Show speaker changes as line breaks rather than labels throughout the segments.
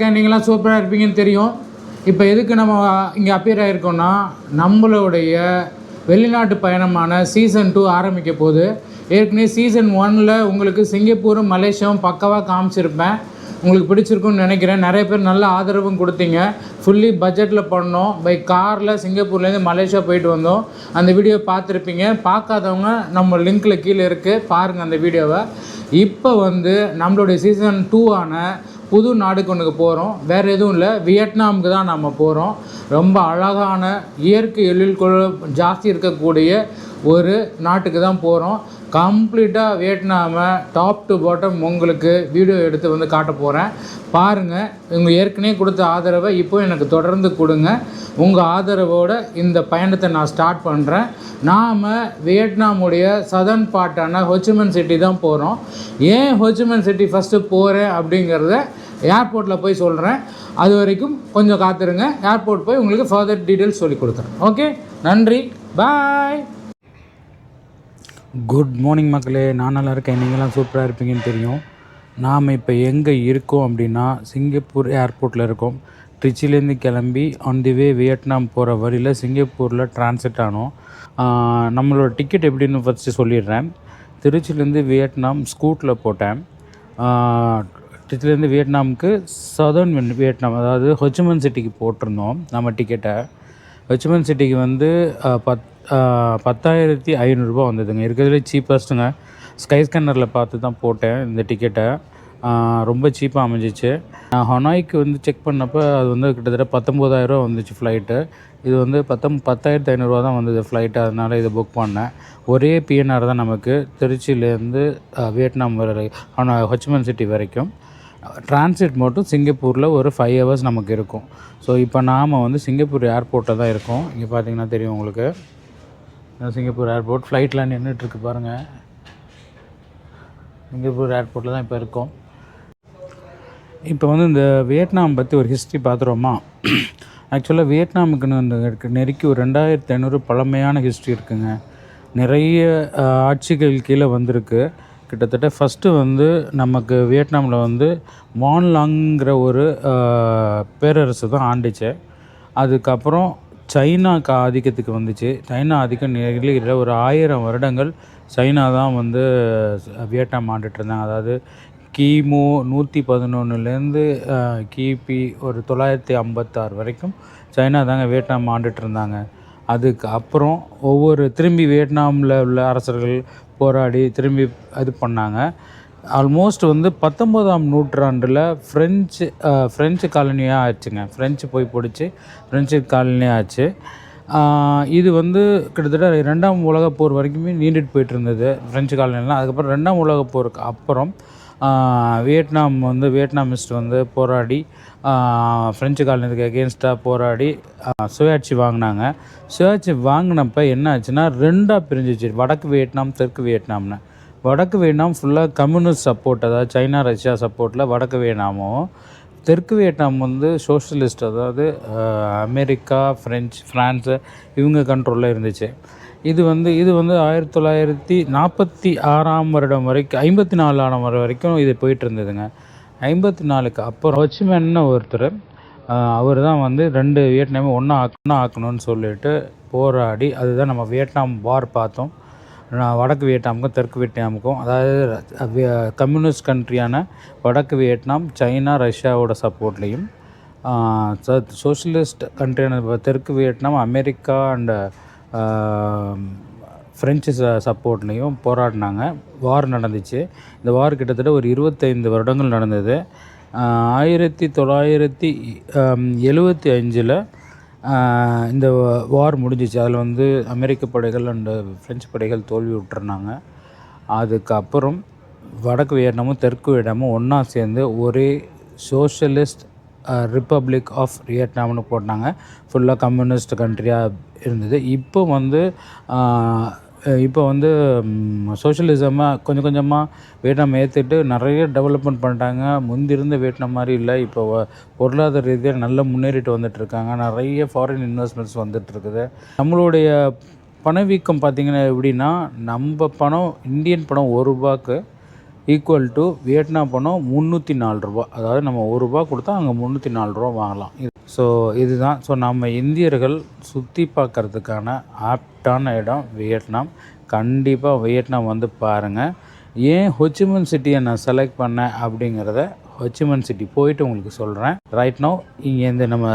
இருக்கேன் நீங்களாம் சூப்பராக இருப்பீங்கன்னு தெரியும். இப்போ எதுக்கு நம்ம இங்கே அப்பியர் ஆகிருக்கோம்னா நம்மளுடைய வெளிநாட்டு பயணமான சீசன் டூ ஆரம்பிக்க போகுது. ஏற்கனவே சீசன் ஒனில் உங்களுக்கு சிங்கப்பூரும் மலேசியாவும் பக்கவாக காமிச்சிருப்பேன். உங்களுக்கு பிடிச்சிருக்குன்னு நினைக்கிறேன். நிறைய பேர் நல்ல ஆதரவும் கொடுத்தீங்க. ஃபுல்லி பட்ஜெட்டில் பண்ணோம். பை காரில் சிங்கப்பூர்லேருந்து மலேசியா போயிட்டு வந்தோம். அந்த வீடியோ பார்த்துருப்பீங்க. பார்க்காதவங்க நம்ம லிங்க்கில் கீழே இருக்குது பாருங்கள் அந்த வீடியோவை இப்போ வந்து நம்மளுடைய சீசன் டூவான புது நாடுக்கு ஒன்றுக்கு போகிறோம் வேறு எதுவும் இல்லை. வியட்நாமுக்கு தான் நம்ம போகிறோம் ரொம்ப அழகான இயற்கை எழில்குள் ஜாஸ்தி இருக்கக்கூடிய ஒரு நாட்டுக்கு தான் போகிறோம் கம்ப்ளீட்டாக வியட்நாமை டாப் டு பாட்டம் உங்களுக்கு வீடியோ எடுத்து வந்து காட்ட போகிறேன் பாருங்கள் உங்கள் ஏற்கனவே கொடுத்த ஆதரவை இப்போ எனக்கு தொடர்ந்து கொடுங்க. உங்கள் ஆதரவோடு இந்த பயணத்தை நான் ஸ்டார்ட் பண்ணுறேன் நாம் வியட்நாமுடைய சதர்ன் பார்ட்டான ஹொச்சிமன் சிட்டி தான் போகிறோம் ஏன் ஹொச்சிமன் சிட்டி ஃபஸ்ட்டு போகிறேன் அப்படிங்கிறத ஏர்போர்ட்டில் போய் சொல்கிறேன் அது வரைக்கும் கொஞ்சம் காத்துருங்க. ஏர்போர்ட் போய் உங்களுக்கு ஃபர்தர் டீட்டெயில்ஸ் சொல்லி கொடுக்குறேன். ஓகே நன்றி. பாய் குட் மார்னிங் மக்களே நான் நல்லா இருக்கேன். நீங்களாம் சூப்பராக இருப்பீங்கன்னு தெரியும். நாம் இப்போ எங்கே இருக்கோம் அப்படின்னா சிங்கப்பூர் ஏர்போர்ட்டில் இருக்கோம். ட்ரிச்சிலேருந்து கிளம்பி ஆன் தி வே வியட்நாம் போகிற வழியில் சிங்கப்பூரில் டிரான்சிட் ஆனோம். நம்மளோட டிக்கெட் எப்படின்னு ஃபஸ்ட்டு சொல்லிடுறேன். திருச்சிலேருந்து வியட்நாம் ஸ்கூட்டில் போட்டேன். ட்ரிச்சிலேருந்து வியட்நாமுக்கு சதர்ன் வியட்நாம் அதாவது ஹொச்சுமன் சிட்டிக்கு போட்டிருந்தோம் நம்ம டிக்கெட்டை ஹொச்சிமன் சிட்டிக்கு வந்து பத் பத்தாயிரத்தி ஐநூறுரூபா வந்ததுங்க. இருக்கிறதுலே சீப்பஸ்ட்டுங்க ஸ்கை ஸ்கேனரில் பார்த்து தான் போட்டேன் இந்த டிக்கெட்டை ரொம்ப சீப்பாக அமைஞ்சிச்சு. நான் ஹொனாய்க்கு வந்து செக் பண்ணப்போ அது வந்து கிட்டத்தட்ட பத்தொம்போதாயிரரூவா வந்துச்சு ஃப்ளைட்டு இது வந்து பத்தம் பத்தாயிரத்தி ஐநூறுரூவா தான் வந்தது ஃப்ளைட்டு அதனால் இதை புக் பண்ணேன். ஒரே பிஎன்ஆர் தான் நமக்கு. திருச்சியிலேருந்து வியட்நாம் வரை ஹொனா ஹொச்மன் சிட்டி வரைக்கும். டிரான்சிட் மட்டும் சிங்கப்பூரில் ஒரு ஃபைவ் ஹவர்ஸ் நமக்கு இருக்கும். ஸோ இப்போ நாம் வந்து சிங்கப்பூர் ஏர்போர்ட்டில் தான் இருக்கோம். இங்கே பார்த்தீங்கன்னா தெரியும் உங்களுக்கு. சிங்கப்பூர் ஏர்போர்ட் ஃப்ளைட்லாம் நின்றுட்டுருக்கு பாருங்கள் சிங்கப்பூர் ஏர்போர்ட்டில் தான் இப்போ இருக்கோம். இப்போ வந்து இந்த வியட்நாம் பற்றி ஒரு ஹிஸ்ட்ரி பார்த்துருவோமா ஆக்சுவலாக வியட்நாமுக்குன்னு வந்து நெருக்கி ஒரு ரெண்டாயிரத்தி ஐநூறு பழமையான ஹிஸ்ட்ரி இருக்குங்க. நிறைய ஆட்சிகள் கீழே வந்திருக்கு. கிட்டத்தட்ட ஃபஸ்ட்டு வந்து நமக்கு வியட்நாமில் வந்து மான்லாங்கிற ஒரு பேரரசு தான் ஆண்டுச்சு. அதுக்கப்புறம் சைனா ஆதிக்கத்துக்கு வந்துச்சு. சைனா ஆதிக்கம் நிலையில் ஒரு ஆயிரம் வருடங்கள் சைனா தான் வந்து வியட்நாம் ஆண்டுட்டு இருந்தாங்க அதாவது கிமு நூற்றி பதினொன்றுலேருந்து கிபி ஒரு தொள்ளாயிரத்தி ஐம்பத்தாறு வரைக்கும் சைனா தாங்க வியட்நாம் ஆண்டுட்டு இருந்தாங்க அதுக்கு அப்புறம் ஒவ்வொரு திரும்பி வியட்நாமில் உள்ள அரசர்கள் போராடி திரும்பி இது பண்ணாங்க. ஆல்மோஸ்ட் வந்து பத்தொம்போதாம் நூற்றாண்டில் ஃப்ரெஞ்சு ஃப்ரெஞ்சு காலனியாக ஆச்சுங்க. ஃப்ரெஞ்சு போய் பிடிச்சி ஃப்ரெஞ்சு காலனியாக ஆச்சு. இது வந்து கிட்டத்தட்ட ரெண்டாம் உலகப் போர் வரைக்குமே நீண்டுட்டு போயிட்டு இருந்தது ஃப்ரெஞ்சு காலனிலாம் அதுக்கப்புறம் ரெண்டாம் உலகப் போருக்கு அப்புறம் வியட்நாம் வந்து வியட்நாமிஸ்ட் வந்து போராடி ஃப்ரெஞ்சு காலனிக்கு அகேன்ஸ்டாக போராடி சுயாட்சி வாங்கினாங்க. சுயாட்சி வாங்கினப்ப என்ன ஆச்சுன்னா ரெண்டாக பிரிஞ்சிச்சு. வடக்கு வியட்நாம் தெற்கு வியட்நாம்னு. வடக்கு வியட்நாம் ஃபுல்லாக கம்யூனிஸ்ட் சப்போர்ட் அதாவது சைனா ரஷ்யா சப்போர்ட்டில் வடக்கு வியட்நாமும் தெற்கு வியட்நாம் வந்து சோஷலிஸ்ட் அதாவது அமெரிக்கா ஃப்ரெஞ்சு ஃப்ரான்ஸு இவங்க கண்ட்ரோலில் இருந்துச்சு. இது வந்து இது வந்து ஆயிரத்தி தொள்ளாயிரத்தி நாற்பத்தி ஆறாம் வருடம் வரைக்கும் ஐம்பத்தி நாலு ஆறாம் வருடம் வரைக்கும் இது போயிட்டு இருந்ததுங்க. ஐம்பத்தி நாலுக்கு அப்புறம் ஹொச்சிமேன்னு ஒருத்தர் அவர் தான் வந்து ரெண்டு வியட்நாமும் ஒன்றா ஒன்றா ஆக்கணும்னு சொல்லிட்டு போராடி அதுதான் நம்ம வியட்நாம் வார் பார்த்தோம். வடக்கு வியட்நாமுக்கும் தெற்கு வியட்நாமுக்கும் அதாவது கம்யூனிஸ்ட் கண்ட்ரியான வடக்கு வியட்நாம் சைனா ரஷ்யாவோட சப்போர்ட்லேயும் சோஷியலிஸ்ட் கண்ட்ரியான தெற்கு வியட்நாம் அமெரிக்கா அண்டு ஃப்ரெஞ்சு ச சப்போர்ட்லேயும் போராடினாங்க. வார் நடந்துச்சு. இந்த வார் கிட்டத்தட்ட ஒரு இருபத்தைந்து வருடங்கள் நடந்தது. ஆயிரத்தி தொள்ளாயிரத்தி எழுபத்தி அஞ்சில் இந்த வார் முடிஞ்சிச்சு. அதில் வந்து அமெரிக்க படைகள் அண்டு ஃப்ரெஞ்சு படைகள் தோல்வி விட்டுருந்தாங்க அதுக்கப்புறம் வடக்கு வியட்நாமும் தெற்கு வியட்நாமும் ஒன்றா சேர்ந்து ஒரே சோஷலிஸ்ட் ரிப்பப்ளிக் ஆஃப் வியட்நாம்னு போட்டாங்க. ஃபுல்லாக கம்யூனிஸ்ட் கண்ட்ரியாக இருந்தது. இப்போ வந்து இப்போ வந்து சோஷியலிசமாக கொஞ்சம் கொஞ்சமாக வியட்நாம் ஏற்றுட்டு நிறைய டெவலப்மெண்ட் பண்ணிட்டாங்க. முந்தி இருந்த வியட்நாம் மாதிரி இல்லை. இப்போ பொருளாதார ரீதியாக நல்லா முன்னேறிட்டு வந்துட்டுருக்காங்க. நிறைய ஃபாரின் இன்வெஸ்ட்மெண்ட்ஸ் வந்துட்டு இருக்குது நம்மளுடைய பணவீக்கம் பார்த்திங்கன்னா எப்படின்னா நம்ம பணம் இந்தியன் பணம் ஒரு ரூபாய்க்கு ஈக்குவல் டு வியட்நாம் பணம் முந்நூற்றி நாலு ரூபா. அதாவது நம்ம ஒரு ரூபா கொடுத்தா அங்கே முந்நூற்றி நாலு ரூபா வாங்கலாம். ஸோ இதுதான். ஸோ நம்ம இந்தியர்கள் சுற்றி பார்க்கறதுக்கான ஹாட்டான இடம் வியட்நாம். கண்டிப்பாக வியட்நாம் வந்து பாருங்கள் ஏன் ஹொச்சிமன் சிட்டியை நான் செலக்ட் பண்ணேன் அப்படிங்கிறத ஹொச்சிமன் சிட்டி போயிட்டு உங்களுக்கு சொல்கிறேன் ரைட் நோ இங்கேருந்து நம்ம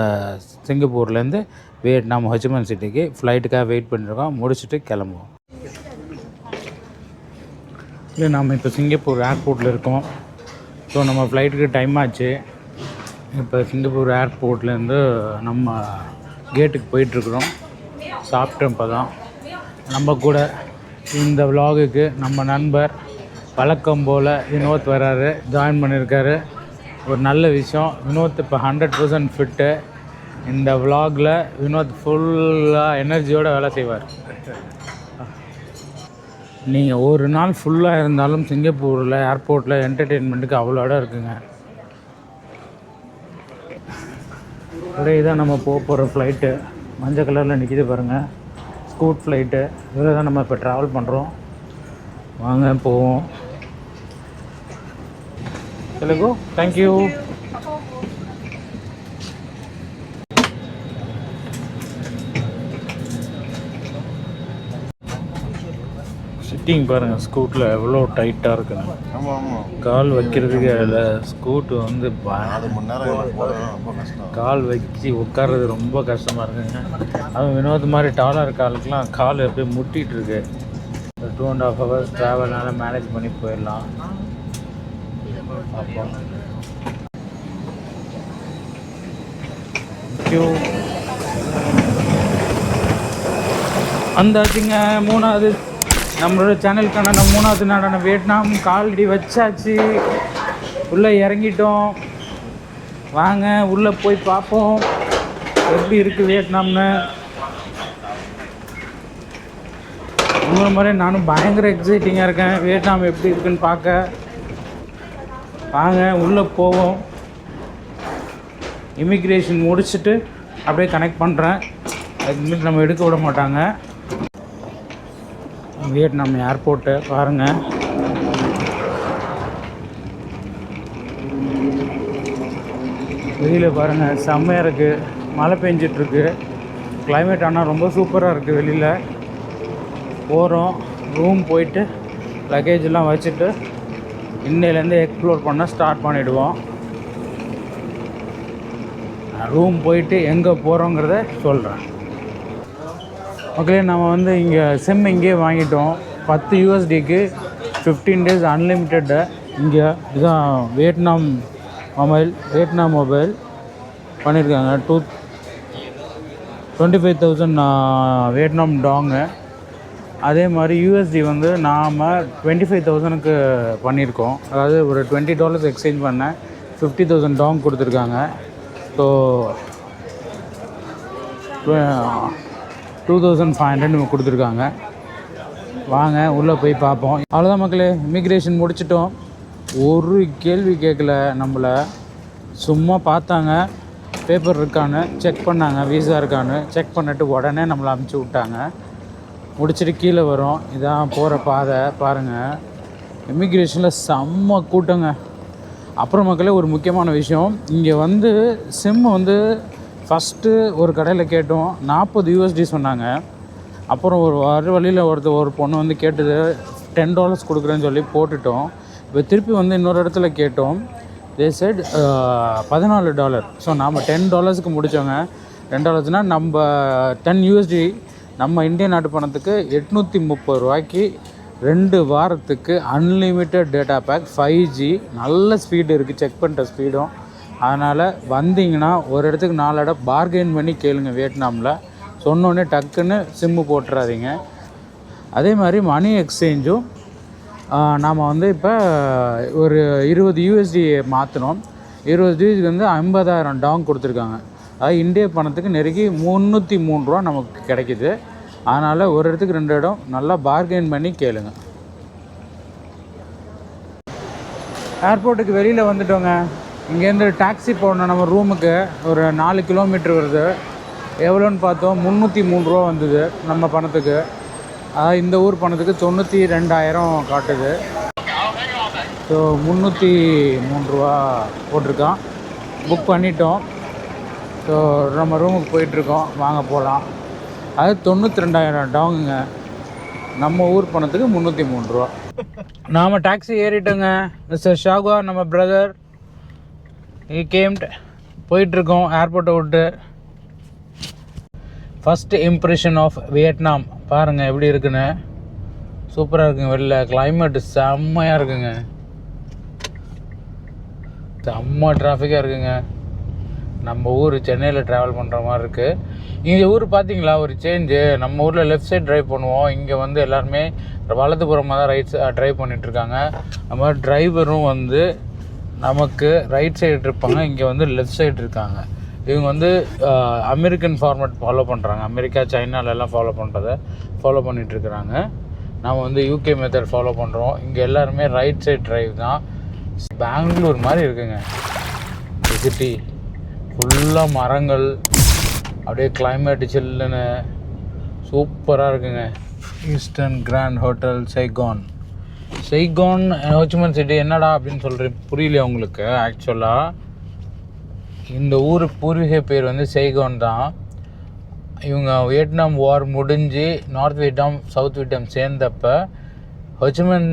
சிங்கப்பூர்லேருந்து வியட்நாம் ஹொச்சிமன் சிட்டிக்கு ஃப்ளைட்டுக்காக வெயிட் பண்ணியிருக்கோம் முடிச்சுட்டு கிளம்புவோம். இல்லை நாம் இப்போ சிங்கப்பூர் ஏர்போர்ட்டில் இருக்கோம். ஸோ நம்ம ஃப்ளைட்டுக்கு டைம் ஆச்சு. இப்போ சிங்கப்பூர் ஏர்போர்ட்லேருந்து நம்ம கேட்டுக்கு போயிட்டுருக்குறோம் சாப்பிட்டோம் இப்போ தான் நம்ம கூட இந்த விலாகுக்கு நம்ம நண்பர் வழக்கம் போல் வினோத் வராரு ஜாயின் பண்ணியிருக்காரு ஒரு நல்ல விஷயம். வினோத் இப்போ ஹண்ட்ரட் பர்சன்ட் ஃபிட்டு இந்த விலாகில் வினோத் ஃபுல்லாக எனர்ஜியோடு வேலை செய்வார். நீங்கள் ஒரு நாள் ஃபுல்லாக இருந்தாலும் சிங்கப்பூரில் ஏர்போர்ட்டில் என்டர்டெயின்மெண்ட்டுக்கு அவ்வளோ இடம் இருக்குங்க. ஒரே இதான் நம்ம போக போகிற ஃப்ளைட்டு மஞ்சள் கலரில் நிற்கிது பாருங்கள் ஸ்கூட் ஃப்ளைட்டு இதில் தான் நம்ம இப்போ ட்ராவல் பண்ணுறோம் வாங்க போவோம். தெலுங்கு தேங்க்யூ ஃபிட்டிங் பாருங்கள் ஸ்கூட்டில் எவ்வளோ டைட்டாக இருக்குன்னு.
ஆமாம் ஆமாம்
கால் வைக்கிறதுக்கு அதில் ஸ்கூட்டு வந்து
அது நேரம்
கால் வச்சு உட்கார்றது ரொம்ப கஷ்டமாக இருக்குங்க. அவன் வினோத் மாதிரி டாலாக இருக்க ஆளுக்கெலாம் கால் அப்படியே முட்டிகிட்டு இருக்கு டூ அண்ட் ஆஃப் ஹவர்ஸ் ட்ராவல்னால மேனேஜ் பண்ணி போயிடலாம். பார்ப்போம் Thank மூணாவது. நம்மளோட சேனலுக்கான நம்ம மூணாவது நாடான வியட்நாம் காலடி வச்சாச்சு. உள்ளே இறங்கிட்டோம். வாங்க உள்ளே போய் பார்ப்போம். எப்படி இருக்குது வியட்நாம்னு. இன்னொரு முறை நானும் பயங்கர எக்ஸைட்டிங்காக இருக்கேன். வியட்நாம் எப்படி இருக்குன்னு பார்க்க. வாங்க உள்ளே போவோம். இமிக்ரேஷன் முடிச்சுட்டு அப்படியே கனெக்ட் பண்ணுறேன் அதுக்கு நம்ம எடுக்க விட மாட்டாங்க. வியட்நாம் ஏர்போர்ட்டு பாருங்கள் வெளியில் பாருங்கள் செம்மையாக இருக்குது மழை பெஞ்சிட்ருக்கு. கிளைமேட் ஆனால் ரொம்ப சூப்பராக இருக்குது வெளியில். போகிறோம் ரூம் போயிட்டு லக்கேஜெலாம் வச்சுட்டு இன்னையிலேருந்து எக்ஸ்ப்ளோர் பண்ண ஸ்டார்ட் பண்ணிவிடுவோம் ரூம் போயிட்டு எங்கே போகிறோங்கிறத சொல்கிறேன் ஓகே நம்ம வந்து இங்கே சிம் இங்கேயே வாங்கிட்டோம். பத்து யூஎஸ்டிக்கு ஃபிஃப்டீன் டேஸ் அன்லிமிட்டெட்டு இங்கே இதுதான் வியட்நாம் மொபைல் வியட்நாம் மொபைல் பண்ணியிருக்காங்க two twenty five thousand Vietnam dong அதே மாதிரி யூஎஸ்டி வந்து நாம் டுவெண்ட்டி ஃபைவ் தௌசணுக்கு பண்ணியிருக்கோம் அதாவது ஒரு டுவெண்ட்டி டாலர்ஸ் எக்ஸ்சேஞ்ச் பண்ணேன் ஃபிஃப்டி தௌசண்ட் டாங் கொடுத்துருக்காங்க. So two thousand five hundred கொடுத்துருக்காங்க. வாங்க உள்ளே போய் பார்ப்போம். அவ்வளோதான் மக்களே இமிக்ரேஷன் முடிச்சிட்டோம். ஒரு கேள்வி கேட்கல நம்மளை. சும்மா பார்த்தாங்க. பேப்பர் இருக்கான்னு செக் பண்ணாங்க. வீசா இருக்கான்னு செக் பண்ணிட்டு உடனே நம்மளை அமுச்சு விட்டாங்க. முடிச்சுட்டு கீழே வரும். இதான் போகிற பாதை பாருங்கள் இமிக்ரேஷனில் செம்ம கூட்டங்க. அப்புறம் மக்களே ஒரு முக்கியமான விஷயம். இங்கே வந்து சிம் வந்து ஃபஸ்ட்டு ஒரு கடையில் கேட்டோம் நாற்பது யூஎஸ்டி சொன்னாங்க. அப்புறம் ஒரு வர வழியில் ஒருத்தர் ஒரு பொண்ணு வந்து கேட்டது டென் டாலர்ஸ் கொடுக்குறேன்னு சொல்லி போட்டுட்டோம். இப்போ திருப்பி வந்து இன்னொரு இடத்துல கேட்டோம். தே சைட் பதினாலு டாலர் ஸோ நாம் டென் டாலர்ஸ்க்கு முடித்தோங்க டென் டாலர்ஸ்னால் நம்ம டென் யூஎஸ்டி நம்ம இந்திய நாட்டு பணத்துக்கு எட்நூற்றி முப்பது ரூபாய்க்கு ரெண்டு வாரத்துக்கு unlimited data pack five G நல்ல ஸ்பீடு இருக்குது செக் பண்ணுற ஸ்பீடும் அதனால் வந்தீங்கன்னா ஒரு இடத்துக்கு நாலு இடம் பார்கெயின் பண்ணி கேளுங்க வியட்நாமில். சொன்னோடனே டக்குன்னு சிம்மு போட்டுறாதீங்க. அதே மாதிரி மணி எக்ஸ்சேஞ்சும் நாம் வந்து இப்போ ஒரு இருபது யூஎஸ்டி மாற்றினோம் இருபது யூஎஸ்டி வந்து ஐம்பதாயிரம் டாங் கொடுத்துருக்காங்க. அதாவது இந்திய பணத்துக்கு நெருக்கி முந்நூற்றி மூணு ரூபா நமக்கு கிடைக்கிது. அதனால் ஒரு இடத்துக்கு ரெண்டு இடம் நல்லா பார்கெயின் பண்ணி கேளுங்க. ஏர்போர்ட்டுக்கு வெளியில் வந்துட்டோங்க. இங்கேருந்து டாக்ஸி போகணும் நம்ம ரூமுக்கு. ஒரு நாலு கிலோமீட்டர் வருது. எவ்வளோன்னு பார்த்தோம் முந்நூற்றி மூணு ரூபா வந்தது நம்ம பணத்துக்கு. அதாவது இந்த ஊர் பணத்துக்கு தொண்ணூற்றி ரெண்டாயிரம் காட்டுது. ஸோ முந்நூற்றி மூணு ரூபா போட்டிருக்கான். புக் பண்ணிட்டோம். ஸோ நம்ம ரூமுக்கு போயிட்டுருக்கோம். வாங்க போகலாம். அது தொண்ணூற்றி ரெண்டாயிரம் டாங்குங்க. நம்ம ஊர் பணத்துக்கு முந்நூற்றி மூணு ரூபா. நாம் டாக்ஸி ஏறிட்டோங்க. மிஸ்டர் ஷாகுவா நம்ம பிரதர். ஈ கேம்ட். போயிட்டுருக்கோம் ஏர்போர்ட்டை விட்டு. ஃபஸ்ட்டு இம்ப்ரெஷன் ஆஃப் வியட்நாம் பாருங்கள் எப்படி இருக்குன்னு. சூப்பராக இருக்குங்க வெளில. கிளைமேட் செம்மையாக இருக்குங்க. செம்ம டிராஃபிக்காக இருக்குங்க. நம்ம ஊர் சென்னையில் ட்ராவல் பண்ணுற மாதிரி இருக்குது இங்கே ஊர் பார்த்தீங்களா ஒரு சேஞ்சு நம்ம ஊரில் லெஃப்ட் சைட் ட்ரைவ் பண்ணுவோம். இங்கே வந்து எல்லாருமே வலதுபுறமாக தான் ரைட் ட்ரைவ் பண்ணிகிட்ருக்காங்க நம்ம டிரைவரும் வந்து நமக்கு ரைட் சைடு இருப்பாங்க இங்கே வந்து லெஃப்ட் சைடு இருக்காங்க. இவங்க வந்து அமெரிக்கன் ஃபார்மேட் ஃபாலோ பண்ணுறாங்க அமெரிக்கா சைனாலெல்லாம் ஃபாலோ பண்ணுறத ஃபாலோ பண்ணிகிட்ருக்குறாங்க நம்ம வந்து யூகே மெத்தட் ஃபாலோ பண்ணுறோம் இங்கே எல்லாருமே ரைட் சைட் ட்ரைவ் தான். பெங்களூர் மாதிரி இருக்குங்க. சிட்டி ஃபுல்லாக மரங்கள். அப்படியே கிளைமேட் சில்லுன்னு சூப்பராக இருக்குங்க. Eastern grand hotel Saigon Saigon Ho Chi Minh city என்னடா அப்படின்னு சொல்கிறேன் புரியலையா உங்களுக்கு? ஆக்சுவலாக இந்த ஊர் பூர்வீக பேர் வந்து செய்கோன் தான். இவங்க வியட்நாம் வார் முடிஞ்சு நார்த் வியட்நாம் சவுத் வியட்நாம் சேர்ந்தப்ப ஹொச்சிமன்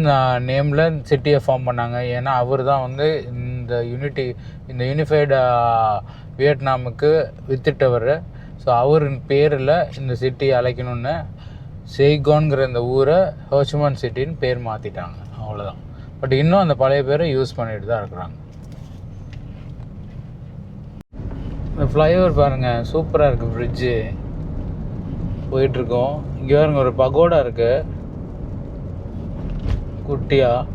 நேமில் சிட்டியை ஃபார்ம் பண்ணாங்க. ஏன்னா அவர் தான் வந்து இந்த யூனிட்டி இந்த யூனிஃபைடு வியட்நாமுக்கு வித்துட்டவர். ஸோ அவர் பேரில் இந்த சிட்டியை அழைக்கணுன்னு செய்கோன்கிற இந்த ஊரை ஹோச்சிமன் சிட்டின்னு பேர் மாற்றிட்டாங்க அவ்வளோதான் பட் இன்னும் அந்த பழைய பேரை யூஸ் பண்ணிட்டு தான் இருக்கிறாங்க. இந்த ஃப்ளைஓவர் பாருங்கள் சூப்பராக இருக்குது ஃப்ரிட்ஜு போயிட்டுருக்கோம். இங்கே பாருங்க ஒரு பகோடா இருக்கு. குட்டியாக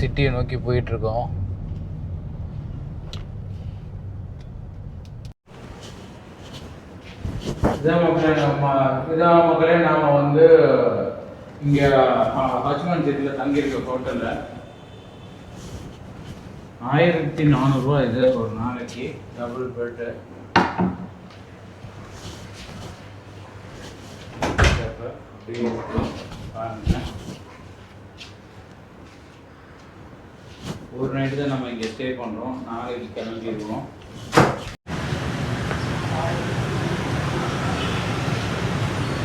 சிட்டியை நோக்கி போயிட்டுருக்கோம். இதான் மக்களே நம்ம இதான் மக்களே நாம் வந்து இங்கே ஹச்மன் தங்கியிருக்க ஹோட்டலில் ஆயிரத்தி நானூறுரூவா இது ஒரு நாளைக்கு டபுள் பெட்டு பாருங்க. ஒரு நைட்டு தான் நம்ம இங்கே ஸ்டே பண்ணுறோம் நாளைக்கு கிளம்பிடுவோம்.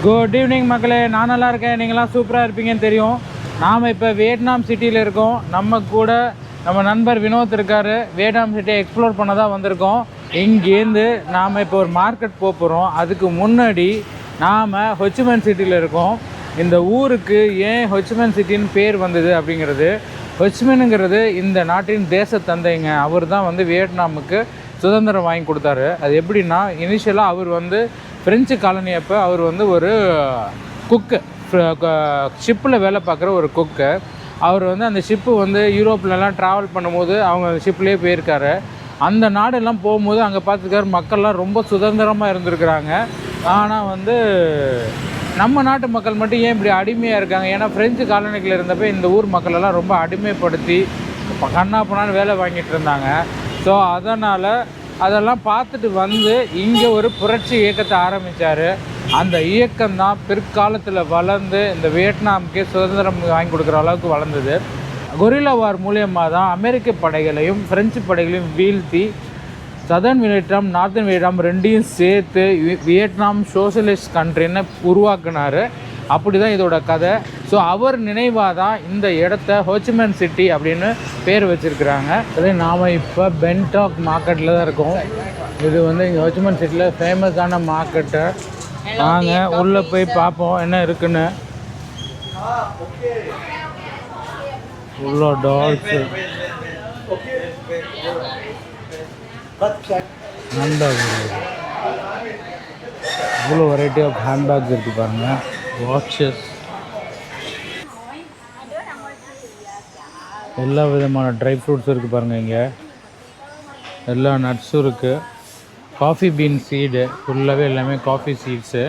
குட் ஈவினிங் மக்களே. நான் நல்லா இருக்கேன். நீங்களாம் சூப்பராக இருப்பீங்கன்னு தெரியும். நாம் இப்போ வியட்நாம் சிட்டியில் இருக்கோம். நம்ம கூட நம்ம நண்பர் வினோத் இருக்கார். வியட்நாம் சிட்டியை எக்ஸ்ப்ளோர் பண்ண தான் வந்திருக்கோம். இங்கேருந்து நாம் இப்போ ஒரு மார்க்கெட் போக போகிறோம் அதுக்கு முன்னாடி நாம் ஹொச்சிமன் சிட்டியில் இருக்கோம். இந்த ஊருக்கு ஏன் ஹொச்சிமன் சிட்டின்னு பேர் வந்தது அப்படிங்கிறது ஹொச்சிமனுங்கிறது இந்த நாட்டின் தேச தந்தைங்க அவர் தான் வந்து வியட்நாமுக்கு சுதந்திரம் வாங்கி கொடுத்தாரு. அது எப்படின்னா இனிஷியலாக அவர் வந்து ஃப்ரெஞ்சு காலனி அப்போ அவர் வந்து ஒரு குக்கு ஷிப்பில் வேலை பார்க்குற ஒரு குக்கு அவர் வந்து அந்த ஷிப்பு வந்து யூரோப்லலாம் ட்ராவல் பண்ணும்போது அவங்க அந்த ஷிப்லேயே போயிருக்காரு. அந்த நாடெல்லாம் போகும்போது அங்கே பார்த்துருக்காரு மக்கள்லாம் ரொம்ப சுதந்திரமாக இருந்திருக்கிறாங்க. ஆனால் வந்து நம்ம நாட்டு மக்கள் மட்டும் ஏன் இப்படி அடிமையாக இருக்காங்க? ஏன்னா ஃப்ரெஞ்சு காலனிகள் இருந்தப்போ இந்த ஊர் மக்கள் எல்லாம் ரொம்ப அடிமைப்படுத்தி கண்ணா பண்ணான்னு வேலை வாங்கிட்டு இருந்தாங்க. ஸோ அதனால் அதெல்லாம் பார்த்துட்டு வந்து இங்கே ஒரு புரட்சி இயக்கத்தை ஆரம்பித்தார் அந்த இயக்கம் தான் பிற்காலத்தில் வளர்ந்து இந்த வியட்நாமுக்கே சுதந்திரம் வாங்கி கொடுக்குற அளவுக்கு வளர்ந்தது. கொரில்லா வார் மூலியமாக தான் அமெரிக்க படைகளையும் பிரெஞ்சு படைகளையும் வீழ்த்தி சதர்ன் வியட்நாம் நார்த்தன் வியட்நாம் ரெண்டையும் சேர்த்து வியட்நாம் சோசியலிஸ்ட் கண்ட்ரின்னு உருவாக்குனார். அப்படி தான் இதோட கதை. ஸோ அவர் நினைவாக தான் இந்த இடத்த ஹோச்சிமன் சிட்டி அப்படின்னு பேர் வச்சுருக்குறாங்க. அதே நாம் இப்போ பென்டாக் மார்க்கெட்டில் தான் இருக்கோம். இது வந்து இங்கே ஹோச்சிமன் சிட்டியில் ஃபேமஸான மார்க்கெட்டு நாங்கள் உள்ளே போய் பார்ப்போம் என்ன இருக்குன்னு. உள்ள டால்ஸு ஹேண்ட்பேக் இவ்வளோ வெரைட்டி ஆஃப் ஹேண்ட்பேக்ஸ் இருக்குது பாருங்கள் வாட்சஸ் எல்லா விதமான ட்ரை ஃப்ரூட்ஸும் இருக்குது பாருங்கள் இங்கே. எல்லா நட்ஸும் இருக்குது காஃபி பீன் சீடு ஃபுல்லாகவே எல்லாமே காஃபி சீட்ஸு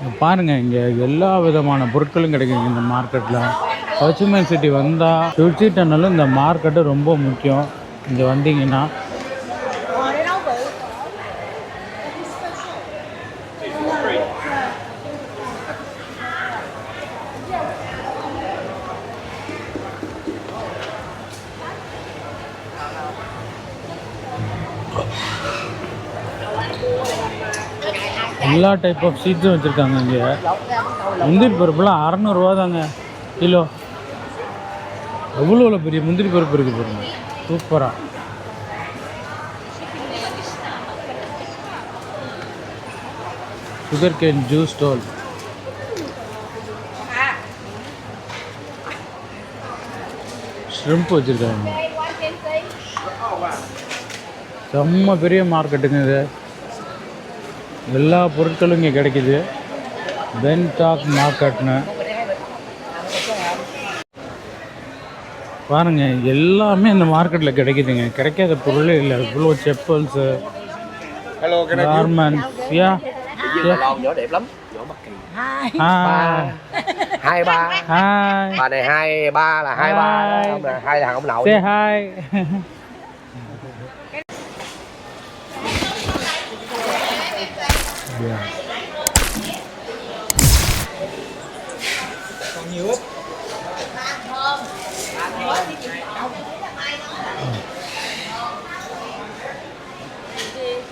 பாருங்கள் பாருங்க இங்கே எல்லா விதமான பொருட்களும் கிடைக்குங்க இந்த மார்க்கெட்டில் பசுமை சிட்டி வந்தால் சுட்சி டன்னலும் இந்த மார்க்கெட்டு ரொம்ப முக்கியம். இங்கே வந்தீங்கன்னா. எல்லா டைப் ஆஃப் சீட்ஸும் வச்சுருக்காங்க இங்கே. முந்திரி பருப்புலாம் அறநூறுவா தாங்க கிலோ. அவ்வளோ பெரிய முந்திரி பருப்பு இருக்குது பாருங்க. சூப்பராக sugar cane juice stall shrimp வச்சுருக்காங்க. செம்ம பெரிய மார்க்கெட்டுங்க இது. எல்லா பொருட்களும் இங்கே கிடைக்குது. பென்டாக் மார்க்கெட்னு பாருங்க எல்லாமே இந்த மார்க்கெட்டில் கிடைக்குதுங்க கிடைக்காத பொருளே இல்லை இவ்வளோ chappals
Hello, can I
garments yeah
Bây giờ là nhỏ đẹp lắm nhỏ bất kỳ
hi
hai ba
hi
bà này hai ba là hai ba
Hai.
đó, ông là hai thằng ông nội
say hi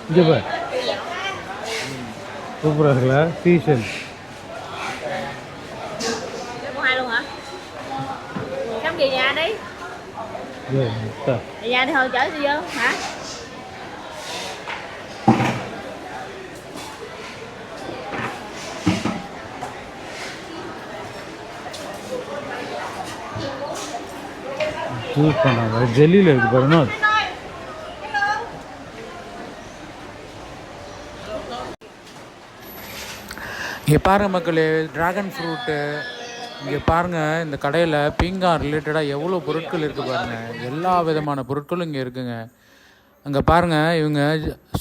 இங்கே பார் சூப்பராக இருக்குல்ல season
Có hai luôn hả? Cắm về nhà đi Về nhà đi thôi chở đi vô hả?
Choose பண்ணாங்க ஜெல்லியில் இருக்குது பாருங்க இங்கே பாருங்கள் மக்களே dragon fruit இங்கே பாருங்கள் இந்த கடையில் பீங்கான் ரிலேட்டடாக எவ்வளோ பொருட்கள் இருக்குது பாருங்கள் எல்லா விதமான பொருட்களும் இங்கே இருக்குங்க. அங்கே பாருங்கள் இவங்க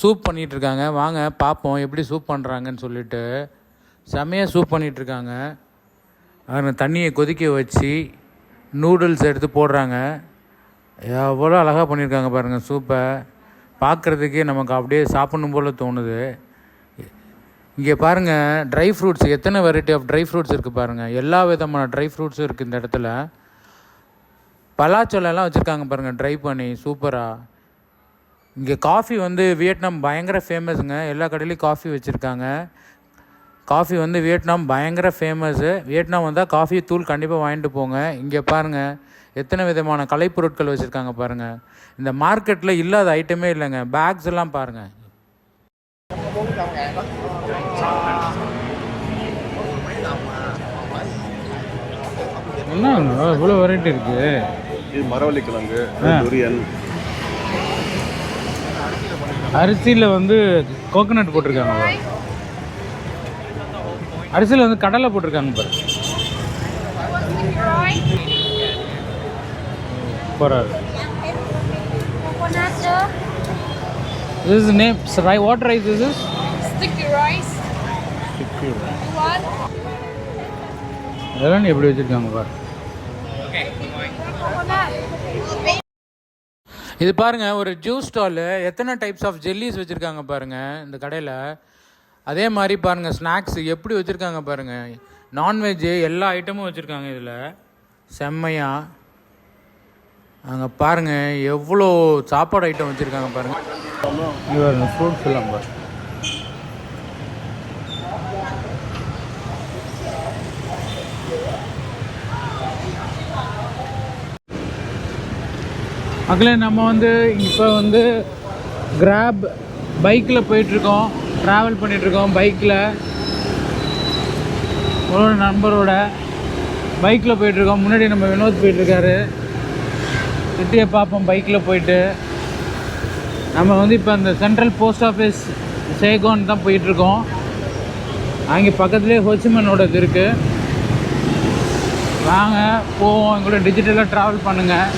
சூப் பண்ணிகிட்டு இருக்காங்க. வாங்க பார்ப்போம் எப்படி சூப் பண்ணுறாங்கன்னு சொல்லிட்டு. செமையாக சூப் பண்ணிகிட்டு இருக்காங்க. தண்ணியை கொதிக்க வச்சு நூடுல்ஸ் எடுத்து போடுறாங்க. எவ்வளோ அழகாக பண்ணியிருக்காங்க பாருங்கள் சூப்பை பார்க்குறதுக்கே நமக்கு அப்படியே சாப்பிடணும் போல் தோணுது. இங்கே பாருங்கள் ட்ரை ஃப்ரூட்ஸ் எத்தனை வெரைட்டி ஆஃப் ட்ரை ஃப்ரூட்ஸ் இருக்குது பாருங்கள் எல்லா விதமான ட்ரை ஃப்ரூட்ஸும் இருக்குது இந்த இடத்துல. பலாச்சொலெல்லாம் வச்சுருக்காங்க பாருங்கள் ட்ரை பண்ணி சூப்பராக இங்கே காஃபி வந்து வியட்நாம் பயங்கர ஃபேமஸுங்க எல்லா கடையிலையும் காஃபி வச்சுருக்காங்க. காஃபி வந்து வியட்நாம் பயங்கர ஃபேமஸ்ஸு வியட்நாம் வந்தால் காஃபி தூள் கண்டிப்பாக வாங்கிட்டு போங்க. இங்கே பாருங்கள் எத்தனை விதமான கலைப்பொருட்கள் வச்சுருக்காங்க பாருங்கள் இந்த மார்க்கெட்டில் இல்லாத ஐட்டமே இல்லைங்க. பேக்ஸ் எல்லாம் பாருங்கள் என்ன இவ்வளோ வெரைட்டி இருக்குது
இது மரவள்ளி கிழங்கு
ஆ.
துரியன்
அரிசியில் வந்து கோகனட் போட்டிருக்காங்க பாரு. அரிசியில் வந்து கடலை போட்டிருக்காங்க பாரு
Coconut
This is name, ri- what rice is this?
Sticky rice What?
இதெல்லாம் எப்படி வச்சுருக்காங்க பாரு இது பாருங்க ஒரு ஜூஸ் ஸ்டாலு எத்தனை டைப்ஸ் ஆஃப் ஜெல்லிஸ் வச்சுருக்காங்க பாருங்க இந்த கடையில். அதே மாதிரி பாருங்க ஸ்நாக்ஸ் எப்படி வச்சுருக்காங்க பாருங்க. நான்வெஜ்ஜு எல்லா ஐட்டமும் வச்சுருக்காங்க இதில். செம்மையா. அங்கே பாருங்க எவ்வளோ சாப்பாடு ஐட்டம் வச்சுருக்காங்க பாருங்க. பாருங்க ஃப்ரூட்ஸ் எல்லாம் பாருங்க. மக்களே நம்ம வந்து இப்போ வந்து கிராப் பைக்கில் போயிட்டுருக்கோம். ட்ராவல் பண்ணிகிட்ருக்கோம் பைக்கில் ஒரு நண்பரோட பைக்கில் போயிட்டுருக்கோம். முன்னாடி நம்ம வினோத் போயிட்டுருக்காரு. சிட்டியை பார்ப்போம் பைக்கில் போயிட்டு. நம்ம வந்து இப்போ அந்த சென்ட்ரல் போஸ்ட் ஆஃபீஸ் சேகோன் தான் போயிட்டுருக்கோம். அங்கே பக்கத்துலேயே ஹோச்சிமனோடது இருக்குது வாங்க போவோம். எங்களோட டிஜிட்டலாக ட்ராவல் பண்ணுங்கள்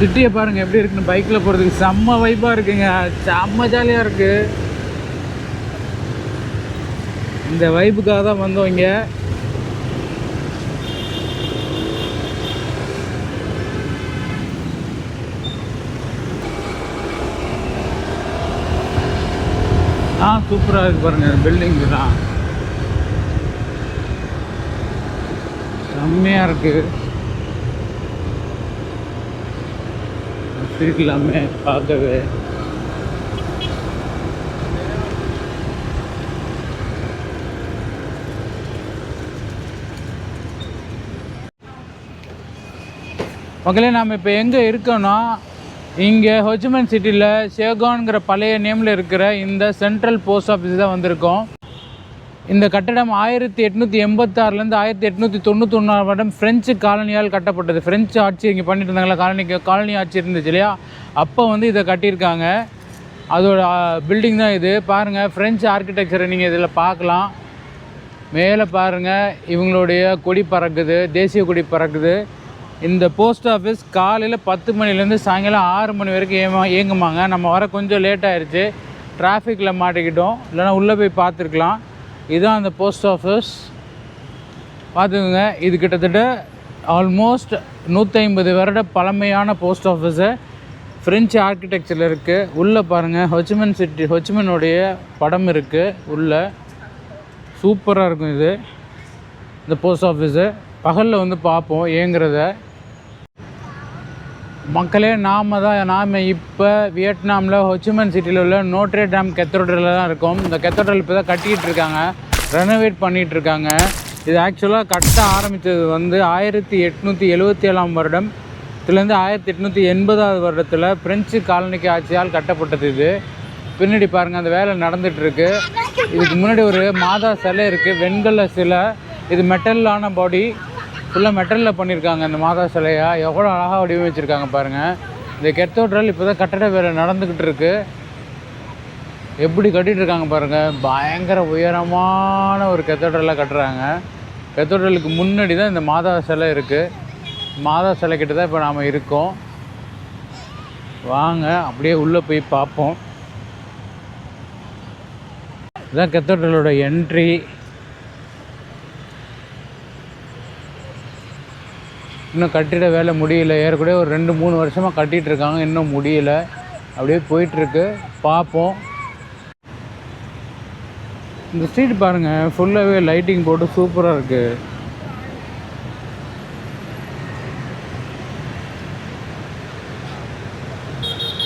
சிட்டியை பாருங்கள் எப்படி இருக்குன்னு. பைக்கில் போகிறதுக்கு செம்ம வைப்பாக இருக்குங்க. செம்ம ஜாலியாக இருக்குது இந்த வைப்புக்காக தான் வந்தோம் இங்கே. ஆ சூப்பராக இருக்கு பாருங்கள் பில்டிங்கு தான். செம்மையாக இருக்குது இருக்கலாமே பார்க்கவே. மக்களே நாம் இப்போ எங்கே இருக்கோன்னா இங்கே ஹொச்சிமன் சிட்டியில் ஷேகான்ங்கிற பழைய நேமில் இருக்கிற இந்த சென்ட்ரல் போஸ்ட் ஆஃபீஸ் தான் வந்திருக்கோம். இந்த கட்டடம் ஆயிரத்தி எட்நூற்றி எண்பத்தாறுலேருந்து ஆயிரத்தி எட்நூற்றி தொண்ணூற்றி ஒன்றாம் வருடம் ஃப்ரெஞ்சு காலனியால் கட்டப்பட்டது. ஃப்ரெஞ்சு ஆட்சி இங்கே பண்ணிட்டு இருந்தாங்களா? காலனி காலனி ஆட்சி இருந்துச்சு இல்லையா? அப்போ வந்து இதை கட்டியிருக்காங்க. அதோட பில்டிங் தான் இது. பாருங்கள் ஃப்ரெஞ்சு ஆர்கிடெக்சரை நீங்கள் இதில் பார்க்கலாம். மேலே பாருங்கள் இவங்களுடைய கொடி பறக்குது தேசிய கொடி பறக்குது. இந்த போஸ்ட் ஆஃபீஸ் காலையில் பத்து மணிலேருந்து சாயங்காலம் ஆறு மணி வரைக்கும் ஏமா இயங்குமாங்க. நம்ம வர கொஞ்சம் லேட் ஆயிடுச்சு டிராஃபிக்கில் மாட்டிக்கிட்டோம். இல்லைனா உள்ளே போய் பார்த்துருக்கலாம். இதுதான் அந்த போஸ்ட் ஆஃபீஸ் பார்த்துக்கோங்க இது கிட்டத்தட்ட ஆல்மோஸ்ட் நூற்றி ஐம்பது வருட பழமையான போஸ்ட் ஆஃபீஸு ஃப்ரெஞ்சு ஆர்கிடெக்சரில் இருக்குது உள்ளே பாருங்கள் ஹொச்சிமன் சிட்டி ஹொச்சிமனுடைய படம் இருக்குது உள்ளே சூப்பராக இருக்கும் இது இந்த போஸ்ட் ஆஃபீஸு பகலில் வந்து பார்ப்போம் ஏங்கிறத. மக்களே நாம தான் நாம் இப்போ வியட்நாமில் ஹொச்சுமன் சிட்டியில் உள்ள நோட்ரே டேம் கெத்தோட்ரலில் தான் இருக்கோம். இந்த கெத்தோட்ரல் இப்போ தான் கட்டிக்கிட்டு இருக்காங்க. ரெனோவேட் பண்ணிகிட்டு இருக்காங்க. இது ஆக்சுவலாக கட்ட ஆரம்பித்தது வந்து ஆயிரத்தி எட்நூற்றி எழுபத்தி ஏழாம் வருடம். இதுலேருந்து ஆயிரத்தி எட்நூற்றி எண்பதாவது வருடத்தில் பிரெஞ்சு காலனிக்கு ஆட்சியால் கட்டப்பட்டது இது. பின்னாடி பாருங்கள் அந்த வேலை நடந்துகிட்ருக்கு இதுக்கு முன்னாடி ஒரு மாதா சிலை இருக்குது வெண்கல சிலை. இது மெட்டலான பாடி ஃபுல்லாக மெட்டலில் பண்ணியிருக்காங்க இந்த மாதா சிலையை. எவ்வளோ அழகாக வடிவமைச்சிருக்காங்க பாருங்கள் இந்த கெத்தோட்ரல் இப்போ தான் கட்டட வேலை நடந்துக்கிட்டு இருக்கு. எப்படி கட்டிட்டு இருக்காங்க பாருங்கள் பயங்கர உயரமான ஒரு கெத்தோட்ரலாக கட்டுறாங்க. கெத்தோட்ரலுக்கு முன்னாடி தான் இந்த மாதா சிலை இருக்குது மாதா சிலை கிட்ட தான் இப்போ நாம் இருக்கோம். வாங்க அப்படியே உள்ளே போய் பார்ப்போம். இதுதான் கெத்தோட்ரலோட என்ட்ரி இன்னும் கட்டிட வேலை முடியல. ஏற்கனவே ஒரு ரெண்டு மூணு வருஷமாக கட்டிகிட்டு இருக்காங்க இன்னும் முடியல. அப்படியே போயிட்டுருக்கு. பார்ப்போம் இந்த ஸ்ட்ரீட் பாருங்கள் ஃபுல்லாகவே லைட்டிங் போட்டு சூப்பராக இருக்குது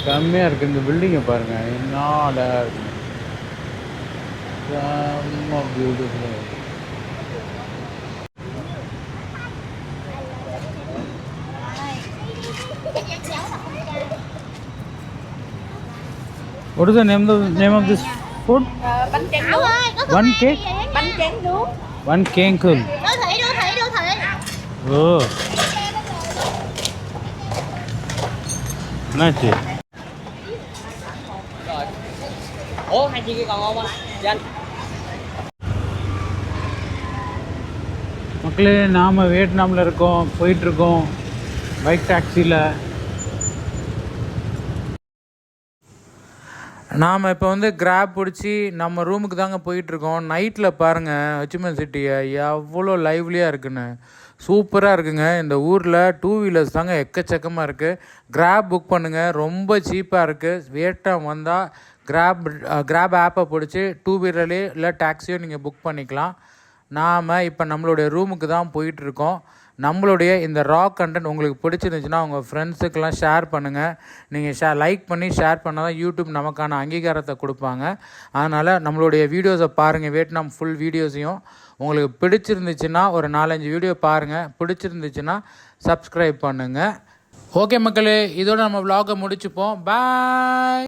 செம்மையாக இருக்குது இந்த பில்டிங்கை பாருங்கள் என்னால் செம்ம பியூட்டிஃபுல்லாக இருக்குது What is the name of name of this food?
bánh tráng nướng
One cake,
bánh tráng nướng
one cake.
đô thị đô thị đô thị
Oh. என்னாச்சு
ủa hai chị kia còn ngon không anh
மக்களே நாம் வியட்நாமில் இருக்கோம் போயிட்டுருக்கோம் bike டாக்ஸியில் நாம் இப்போ வந்து graph பிடிச்சி நம்ம ரூமுக்கு தாங்க போயிட்டுருக்கோம். நைட்டில் பாருங்கள் ஹொச்சிமன் சிட்டியை எவ்வளோ லைவ்லியாக இருக்குன்னு. சூப்பராக இருக்குங்க. இந்த ஊரில் டூ வீலர்ஸ் தாங்க எக்கச்சக்கமாக இருக்குது கிராப் புக் பண்ணுங்கள் ரொம்ப சீப்பாக இருக்குது வேட்டம் வந்தால் கிராப் கிராப் ஆப்பை பிடிச்சி டூ வீலர்லேயே இல்லை டாக்ஸியோ நீங்கள் புக் பண்ணிக்கலாம். நாம் இப்போ நம்மளுடைய ரூமுக்கு தான் போயிட்டுருக்கோம். நம்மளுடைய இந்த ராக் கண்டென்ட் உங்களுக்கு பிடிச்சிருந்துச்சுன்னா உங்கள் ஃப்ரெண்ட்ஸுக்கெல்லாம் ஷேர் பண்ணுங்கள் நீங்கள் ஷே லைக் பண்ணி ஷேர் பண்ணால் தான் யூடியூப் நமக்கான அங்கீகாரத்தை கொடுப்பாங்க. அதனால் நம்மளுடைய வீடியோஸை பாருங்கள் வியட்நாம் ஃபுல் வீடியோஸையும் உங்களுக்கு பிடிச்சிருந்துச்சுன்னா ஒரு நாலஞ்சு வீடியோ பாருங்கள் பிடிச்சிருந்துச்சுன்னா சப்ஸ்கிரைப் பண்ணுங்கள் ஓகே மக்களே இதோட நம்ம vlog-அ முடிச்சுப்போம். பாய்